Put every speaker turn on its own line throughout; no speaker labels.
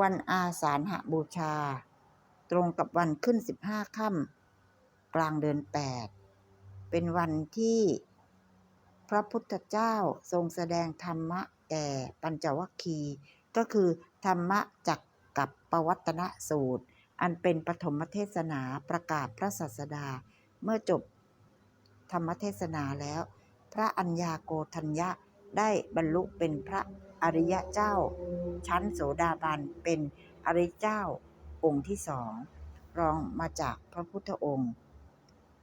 วันอาสาฬหบูชา ตรงกับวันขึ้นสิบห้าค่ำกลางเดือนแปดเป็นวันที่พระพุทธเจ้าทรงแสดงธรรมะแก่ปัญจวัคคีย์ก็คือธรรมะจักกับปวัตนสูตร อันเป็นปฐมเทศนาประกาศพระศาสดา เมื่อจบธรรมเทศนาแล้ว พระอัญญาโกทัญญะได้บรรลุเป็นพระอริยเจ้า ชั้นโสดาบันเป็นอริเจ้าองค์ที่สองรองมาจากพระพุทธองค์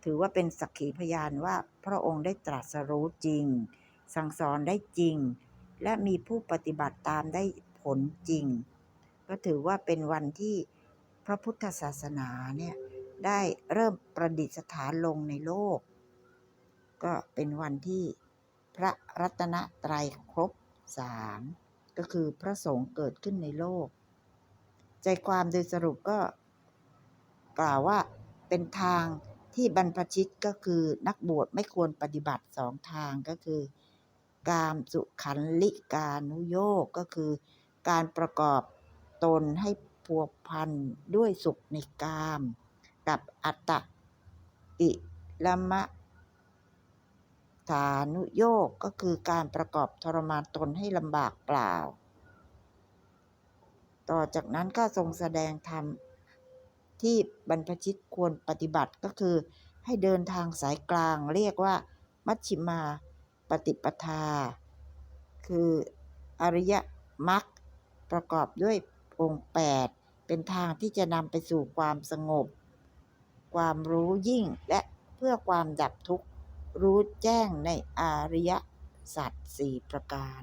ถือว่าเป็นสักขีพยานว่าพระองค์ได้ตรัสรู้จริง สั่งสอนได้จริง และมีผู้ปฏิบัติตามได้ผลจริง ก็ถือว่าเป็นวันที่พระพุทธศาสนาเนี่ยได้เริ่มประดิษฐานลงในโลก ก็เป็นวันที่พระรัตนตรัยครบสาม ก็คือพระสงฆ์เกิดขึ้นในโลก ใจความโดยสรุปก็กล่าวว่าเป็นทางที่บรรพชิตก็คือนักบวชไม่ควรปฏิบัติสองทางก็คือ กามสุขันลิกานุโยกก็คือ การประกอบตนให้พัวพันด้วยสุขในกาม กับอัตตะอิละมะ ฐานุโยกก็คือการประกอบทรมานตนให้ลำบากเปล่า ต่อจากนั้นก็ทรงแสดงธรรมที่บรรพชิตควรปฏิบัติก็คือให้เดินทางสายกลางเรียกว่า มัชชิมาปฏิปทา คืออริยมรรคประกอบด้วยองค์ 8 เป็นทางที่จะนำไปสู่ความสงบ ความรู้ยิ่งและเพื่อความดับทุกข์ รู้แจ้งในอริยสัจสี่ประการ